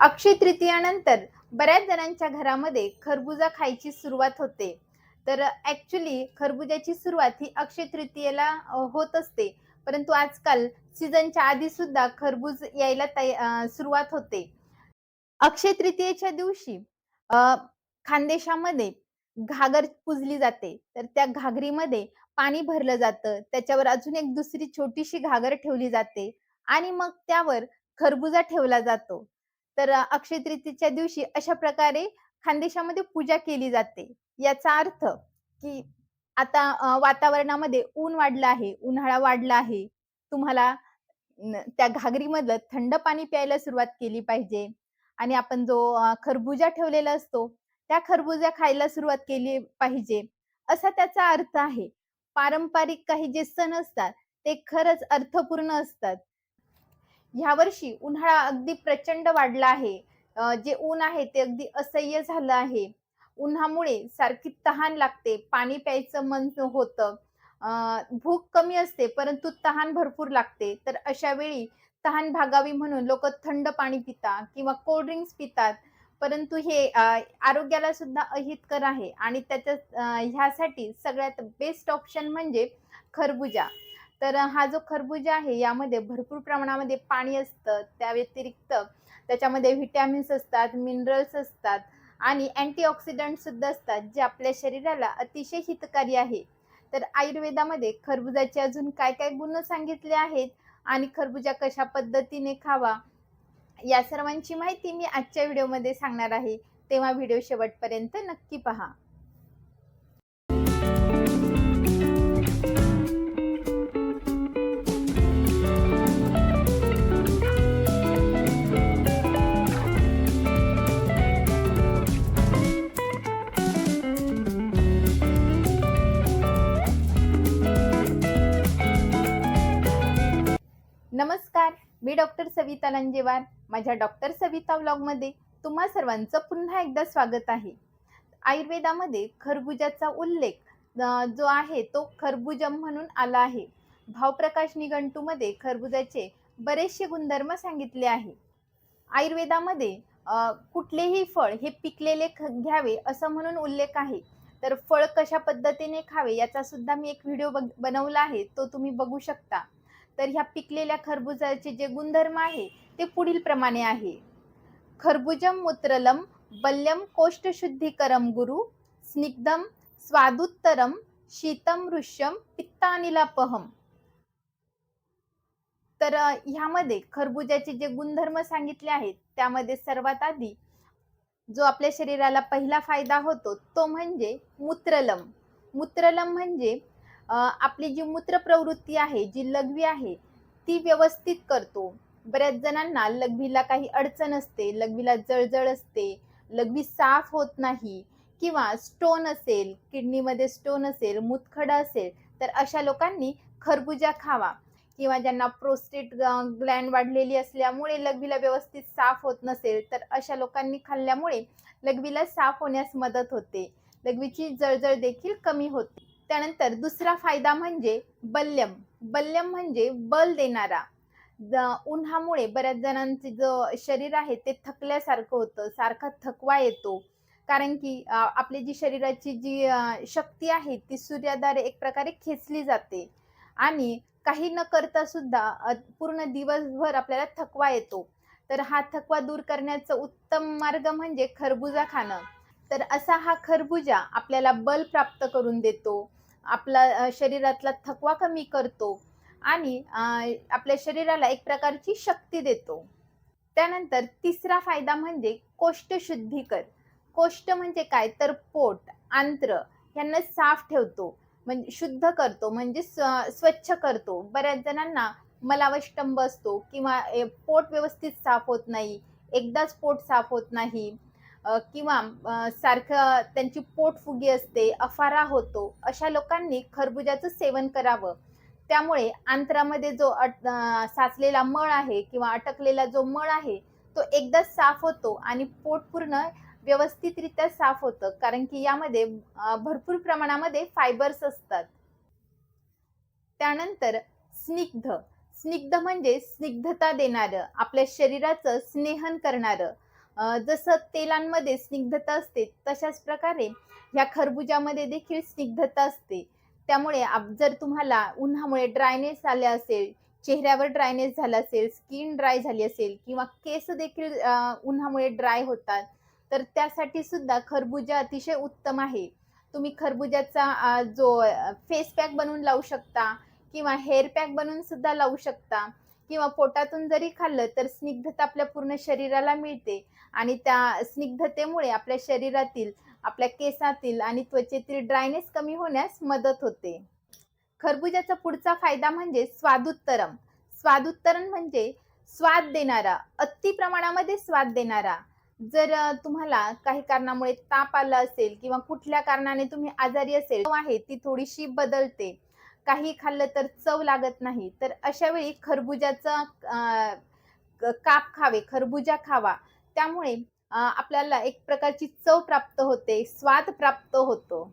अक्षय तृतीयानंतर बऱ्याच जणांच्या घरामध्ये खरबुजा खायची सुरुवात होते. तर ॲक्च्युली खरबुजाची सुरुवात ही अक्षय तृतीयेला होत असते. परंतु आजकाल सीझनच्या आधी सुद्धा खरबूज यायला तय सुरुवात होते. अक्षय तृतीयेच्या दिवशी खानदेशामध्ये घागर पुजली जाते. तर त्या घागरीमध्ये पाणी भरलं जातं. त्याच्यावर अजून एक दुसरी छोटीशी घागर ठेवली जाते. आणि मग त्यावर खरबुजा ठेवला जातो. तर अक्षय तृतीच्या दिवशी अशा प्रकारे खानदेशामध्ये पूजा केली जाते. याचा अर्थ की आता वातावरणामध्ये ऊन वाढलं आहे उन्हाळा वाढला आहे. तुम्हाला त्या घागरीमधलं थंड पाणी प्यायला सुरुवात केली पाहिजे. आणि आपण जो खरबुजा ठेवलेला असतो त्या खरबुजा खायला सुरुवात केली पाहिजे. असा त्याचा अर्थ आहे. पारंपरिक काही जे सण असतात ते खरंच अर्थपूर्ण असतात. ह्या वर्षी उन्हाळा अगदी प्रचंड वाढला आहे. जे ऊन आहे ते अगदी असह्य झालं आहे. उन्हामुळे सारखी तहान लागते पाणी प्यायचं मन होतं. भूक कमी असते परंतु तहान भरपूर लागते. तर अशा वेळी तहान भागावी म्हणून लोक थंड पाणी पितात किंवा कोल्ड ड्रिंक्स पितात. परंतु हे आरोग्याला सुद्धा अहितकर आहे. आणि त्याच्या ह्यासाठी सगळ्यात बेस्ट ऑप्शन म्हणजे खरबुजा. तर हा जो खरबुजा आहे यामध्ये भरपूर प्रमाणामध्ये पाणी असतं. त्या व्यतिरिक्त त्याच्यामध्ये व्हिटॅमिन्स असतात मिनरल्स असतात आणि अँटीऑक्सिडंट सुद्धा असतात जे आपल्या शरीराला अतिशय हितकारी आहे. तर आयुर्वेदामध्ये खरबुजाचे अजून काय काय गुण सांगितले आहेत आणि खरबुजा कशा पद्धतीने खावा या सर्वांची माहिती मी आजच्या व्हिडिओमध्ये सांगणार आहे. तेव्हा व्हिडिओ शेवटपर्यंत नक्की पहा. डॉक्टर लंजेवार माझ्या डॉक्टर सविता व्लॉगमध्ये तुम्हा सर्वांचं पुन्हा एकदा स्वागत आहे. आयुर्वेदामध्ये खरबुजाचा उल्लेख जो आहे तो खरबुजम म्हणून आला आहे. भावप्रकाश निघंटूमध्ये खरबुजाचे बरेचसे गुणधर्म सांगितले आहे. आयुर्वेदामध्ये कुठलेही फळ हे पिकलेले ख- घ्यावे असं म्हणून उल्लेख आहे. तर फळ कशा पद्धतीने खावे याचा सुद्धा मी एक व्हिडिओ बनवला आहे तो तुम्ही बघू शकता. तर ह्या पिकलेल्या खरबुजाचे जे गुणधर्म आहे ते पुढील प्रमाणे आहे. खरबुजम मूत्रलम बल्यम कोष्ठशुद्धीकरम गुरु स्निग्धम स्वादुत्तरम शीतम ऋष्यम पित्तानिलापहम. तर ह्यामध्ये खरबुजाचे जे गुणधर्म सांगितले आहेत त्यामध्ये सर्वात आधी जो आपल्या शरीराला पहिला फायदा होतो तो म्हणजे मूत्रलम. मूत्रलम म्हणजे आपली जी मूत्र प्रवृत्ती आहे जी लघवी आहे ती व्यवस्थित करतो. बऱ्याच जणांना लघवीला काही अडचण असते लघवीला जळजळ असते लघवी साफ होत नाही किंवा स्टोन असेल किडनीमध्ये स्टोन असेल मुतखडा असेल तर अशा लोकांनी खरबुजा खावा किंवा ज्यांना प्रोस्टेट ग्लँड वाढलेली असल्यामुळे लघवीला व्यवस्थित साफ होत नसेल तर अशा लोकांनी खाल्ल्यामुळे लघवीला साफ होण्यास मदत होते. लघवीची जळजळ देखील कमी होते. त्यानंतर दुसरा फायदा म्हणजे बल्यम. बल्यम म्हणजे बल देणारा. उन्हामुळे बऱ्याच जणांचे जो शरीर आहे ते थकल्यासारखं होतं सारखा थकवा येतो. कारण की आपली जी शरीराची जी शक्ती आहे ती सूर्याद्वारे एक प्रकारे खेचली जाते. आणि काही न करता सुद्धा पूर्ण दिवसभर आपल्याला थकवा येतो. तर हा थकवा दूर करण्याचा उत्तम मार्ग म्हणजे खरबुजा खाणं. तर असा हा खरबुजा आपल्याला बल प्राप्त करून देतो. आपला शरीरातला थकवा कमी करतो. आणि आपल्या शरीराला एक प्रकारची शक्ती देतो. त्यानंतर तिसरा फायदा म्हणजे कोष्ठशुद्धीकर कोष्ठ म्हणजे काय? तर पोट आंत्र यांना साफ ठेवतो म्हणजे शुद्ध करतो म्हणजे स्वच्छ करतो. बऱ्याच जणांना मलावष्टंब असतो किंवा पोट व्यवस्थित साफ होत नाही एकदाच पोट साफ होत नाही किंवा सारखं त्यांची पोटफुगी असते अफारा होतो अशा लोकांनी खरबुजाचं सेवन करावं. त्यामुळे अंतरामध्ये जो अट साचलेला मळ आहे किंवा अटकलेला जो मळ आहे तो एकदा साफ होतो आणि पोट पूर्ण व्यवस्थितरित्या साफ होतं. कारण की यामध्ये भरपूर प्रमाणामध्ये फायबर्स असतात. त्यानंतर स्निग्ध. स्निग्ध म्हणजे स्निग्धता देणारं आपल्या शरीराचं स्नेहन करणारं. जसं तेलांमध्ये स्निग्धता असते तशाच प्रकारे ह्या खरबुजामध्ये देखील स्निग्धता असते. त्यामुळे आप जर तुम्हाला उन्हामुळे ड्रायनेस आले असेल, चेहऱ्यावर ड्रायनेस झाला असेल, स्किन ड्राय झाली असेल किंवा केस देखील उन्हामुळे ड्राय होतात, तर त्यासाठी सुद्धा खरबुजा अतिशय उत्तम आहे. तुम्ही खरबुजाचा जो फेस पॅक बनवून लावू शकता किंवा हेअर पॅक बनवून सुद्धा लावू शकता किंवा पोटातून जरी खाल्लं तर स्निग्धता आपल्या पूर्ण शरीराला मिळते आणि त्या स्निग्धतेमुळे आपल्या शरीरातील, आपल्या केसातील आणि त्वचेतील ड्रायनेस कमी होण्यास मदत होते. खरबुजाचा पुढचा फायदा म्हणजे स्वादुत्तरम. स्वादुत्तरम म्हणजे स्वाद देणारा, अति प्रमाणामध्ये स्वाद देणारा. जर तुम्हाला काही कारणामुळे ताप आला असेल किंवा कुठल्या कारणाने तुम्ही आजारी असेल, आहे ती थोडीशी बदलते. काही खाल्लं तर चव लागत नाही. तर अशा वेळी खरबुजाचा काप खावे, खरबुजा खावा. त्यामुळे आपल्याला एक प्रकारची चव प्राप्त होते, स्वाद प्राप्त होतो.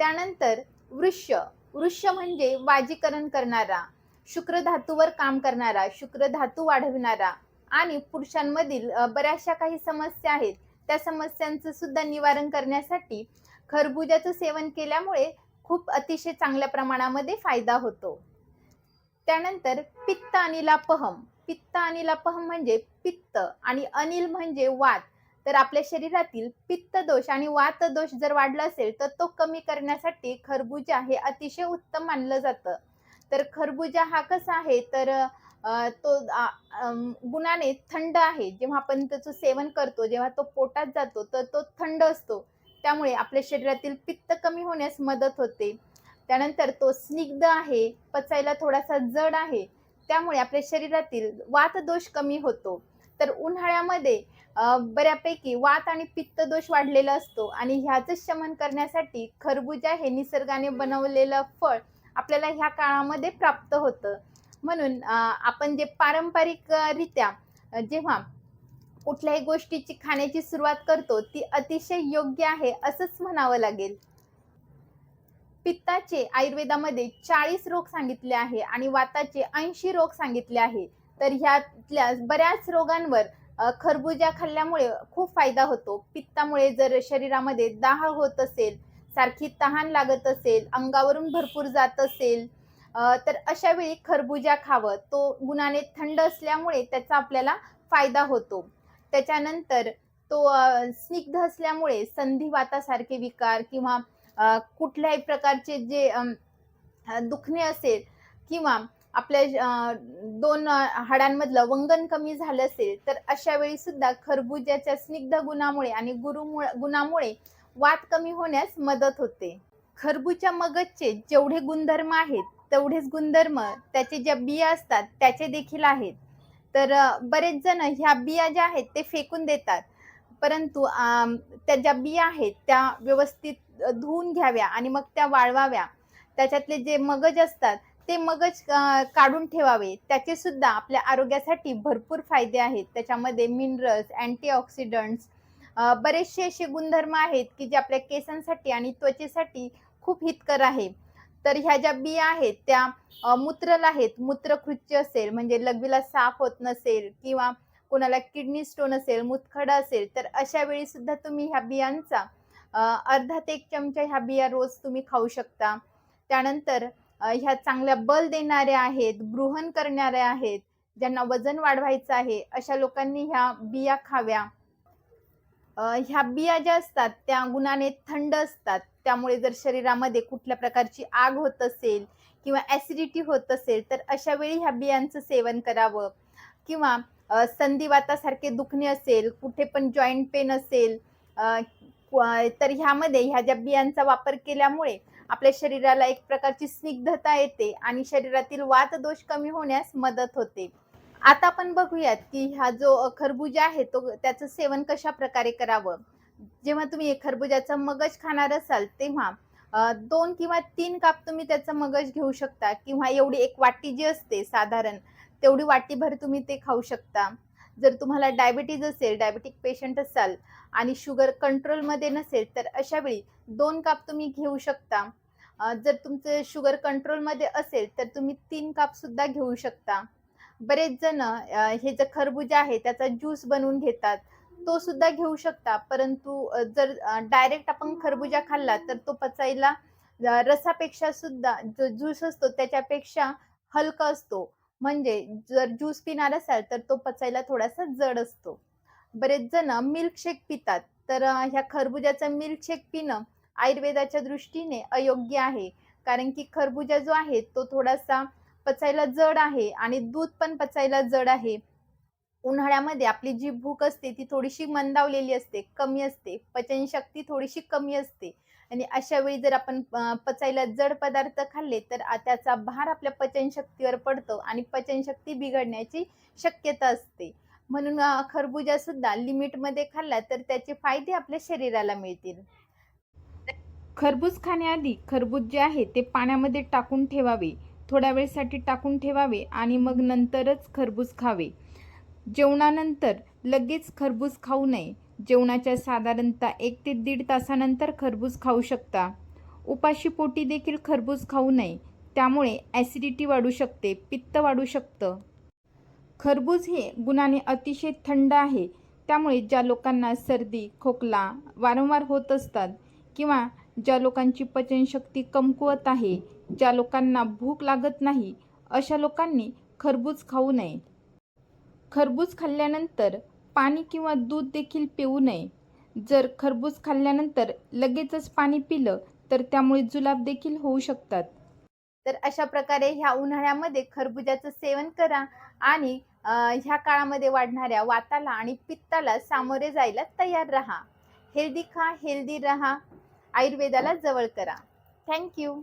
त्यानंतर वृक्ष. वृक्ष म्हणजे वाजीकरण करणारा, शुक्र धातूवर काम करणारा, शुक्र धातू वाढविणारा आणि पुरुषांमधील बऱ्याचशा काही समस्या आहेत, त्या समस्यांचं सुद्धा निवारण करण्यासाठी खरबुजाचं सेवन केल्यामुळे खूप अतिशय चांगल्या प्रमाणामध्ये फायदा होतो. त्यानंतर पित्त आणि लापहम पित्त आणि लपह म्हणजे पित्त आणि अनिल म्हणजे वात. तर आपल्या शरीरातील पित्त दोष आणि वात दोष जर वाढला असेल, तर तो कमी करण्यासाठी खरबुजा हे अतिशय उत्तम मानलं जातं. तर खरबुजा हा कसा आहे तर तो गुणाने थंड आहे. जेव्हा आपण त्याचं सेवन करतो, जेव्हा तो पोटात जातो, तर तो थंड असतो. त्यामुळे आपल्या शरीरातील पित्त कमी होण्यास मदत होते. त्यानंतर तो स्निग्ध आहे, पचायला थोडासा जड आहे. त्यामुळे आपल्या शरीरातील वातदोष कमी होतो. तर उन्हाळ्यामध्ये बऱ्यापैकी वात आणि पित्त दोष वाढलेला असतो आणि ह्याचं शमन करण्यासाठी खरबुजा हे निसर्गाने बनवलेलं फळ आपल्याला ह्या काळामध्ये प्राप्त होतं. म्हणून आपण जे पारंपरिकरित्या जेव्हा कुठल्याही गोष्टीची खाण्याची सुरुवात करतो, ती अतिशय योग्य आहे असंच म्हणावं लागेल. पित्ताचे आयुर्वेदामध्ये 40 रोग सांगितले आहे आणि वाताचे 80 रोग सांगितले आहे. तर ह्यातल्या बऱ्याच रोगांवर खरबुज्या खरबुजा खाल्ल्यामुळे खूप फायदा होतो. पित्तामुळे जर शरीरामध्ये दाह होत असेल, सारखी तहान लागत असेल, अंगावरून भरपूर जात असेल, तर अशा वेळी खरबुजा खावं. तो गुणाने थंड असल्यामुळे त्याचा आपल्याला फायदा होतो. त्याच्यानंतर तो स्निग्ध असल्यामुळे संधिवातासारखे विकार किंवा कुठल्याही प्रकारचे जे दुखणे असेल किंवा आपल्या दोन हाडांमधलं वंगण कमी झालं असेल, तर अशा वेळी सुद्धा खरबुज्याच्या स्निग्ध गुणामुळे आणि गुरुमुळ गुणामुळे वात कमी होण्यास मदत होते. खरबूजच्या मगजचे जेवढे गुणधर्म आहेत, तेवढेच गुणधर्म त्याचे ज्या बिया असतात त्याचे देखील आहेत. तर बरेच जण ह्या बिया ज्या आहेत ते फेकून देतात. परंतु त्या ज्या बिया आहेत त्या व्यवस्थित धुवून घ्याव्या आणि मग त्या वाळवाव्या. त्याच्यातले जे मगज असतात ते मगज काढून ठेवावे. त्याचे सुद्धा आपल्या आरोग्यासाठी भरपूर फायदे आहेत. त्याच्यामध्ये मिनरल्स, अँटीऑक्सिडंट्स बरेचसे असे गुणधर्म आहेत, की जे आपल्या केसांसाठी आणि त्वचेसाठी खूप हितकर आहे. तर ह्या ज्या बिया आहेत त्या मूत्रला मूत्रल आहेत. मूत्रकृच्य असेल म्हणजे लघवीला साफ होत नसेल किंवा कोणाला किडनी स्टोन असेल, मूतखडा असेल, तर अशा वेळी सुद्धा तुम्ही ह्या बियांचा अर्धा ते एक चमचा ह्या बिया रोज तुम्ही खाऊ शकता. त्यानंतर ह्या चांगल्या बल देणाऱ्या आहेत, गृहण करणाऱ्या आहेत. ज्यांना वजन वाढवायचं आहे, अशा लोकांनी ह्या बिया खाव्या. ह्या बिया ज्या असतात त्या गुणाने थंड असतात. त्यामुळे जर शरीरामध्ये कुठल्या प्रकारची आग होत असेल किंवा ॲसिडिटी होत असेल, तर अशा वेळी ह्या बियांचं सेवन करावं किंवा संधिवातासारखे दुखणे असेल, कुठे पण जॉईंट पेन असेल, तर ह्यामध्ये ह्या ज्या बियांचा वापर केल्यामुळे आपल्या शरीराला एक प्रकारची स्निग्धता येते आणि शरीरातील वात दोष कमी होण्यास मदत होते. आता आपण बघूयात, की हा जो अ, खरबूजा आहे तो त्याचं सेवन कशा प्रकारे करावं. जेव्हा तुम्ही खरबुजाचा मगज खाणार असाल, तेव्हा दोन किंवा तीन काप तुम्ही त्याचा मगज घेऊ शकता किंवा एवढी एक वाटी जी असते साधारण, तेवढी वाटीभर तुम्ही ते खाऊ शकता. जर तुम्हाला डायबिटीज असेल, डायबिटिक पेशंट असाल आणि शुगर कंट्रोलमध्ये नसेल, तर अशा वेळी दोन काप तुम्ही घेऊ शकता. जर तुमचं शुगर कंट्रोलमध्ये असेल, तर तुम्ही तीन कापसुद्धा घेऊ शकता. बरेच जण हे जे खरबुजे आहे त्याचा ज्यूस बनवून घेतात. तो सुद्धा घेऊ शकता परंतु जर डायरेक्ट आपण खरबुजा खाल्ला तर तो पचायला रसापेक्षा सुद्धा जो ज्यूस असतो त्याच्यापेक्षा हलका असतो म्हणजे जर ज्यूस पिणार असाल तर तो पचायला थोडासा जड असतो. बरेच जण मिल्कशेक पितात. तर ह्या खरबुजाचं मिल्कशेक पिणं आयुर्वेदाच्या दृष्टीने अयोग्य आहे. कारण की खरबुजा जो आहे तो थोडासा पचायला जड आहे आणि दूध पण पचायला जड आहे. उन्हाळ्यामध्ये आपली जी भूक असते ती थोडीशी मंदावलेली असते कमी असते. पचनशक्ती थोडीशी कमी असते. आणि अशा वेळी जर आपण पचायला जड पदार्थ खाल्ले तर त्याचा भार आपल्या पचनशक्तीवर पडतो आणि पचनशक्ती बिघडण्याची शक्यता असते. म्हणून खरबुजा सुद्धा लिमिटमध्ये खाल्ला तर त्याचे फायदे आपल्या शरीराला मिळतील. खरबूज खाण्याआधी खरबूज जे आहे ते पाण्यामध्ये टाकून ठेवावे. थोड्या वेळसाठी टाकून ठेवावे आणि मग नंतरच खरबूज खावे. जेवणानंतर लगेच खरबूज खाऊ नये. जेवणाच्या साधारणतः एक ते दीड तासानंतर खरबूज खाऊ शकता. उपाशी पोटी देखील खरबूज खाऊ नये. त्यामुळे ॲसिडिटी वाढू शकते पित्त वाढू शकतं. खरबूज हे गुणाने अतिशय थंड आहे. त्यामुळे ज्या लोकांना सर्दी खोकला वारंवार होत असतात किंवा ज्या लोकांची पचनशक्ती कमकुवत आहे ज्या लोकांना भूक लागत नाही अशा लोकांनी खरबूज खाऊ नये. खरबूज खाल्ल्यानंतर पाणी किंवा दूध देखील पिऊ नये. जर खरबूज खाल्ल्यानंतर लगेचच पाणी पिलं तर त्यामुळे जुलाब देखील होऊ शकतात. तर अशा प्रकारे ह्या उन्हाळ्यामध्ये खरबुजाचं सेवन करा आणि ह्या काळामध्ये वाढणाऱ्या वाताला आणि पित्ताला सामोरे जायला तयार राहा. हेल्दी खा हेल्दी राहा. आयुर्वेदाला जवळ करा. थँक्यू.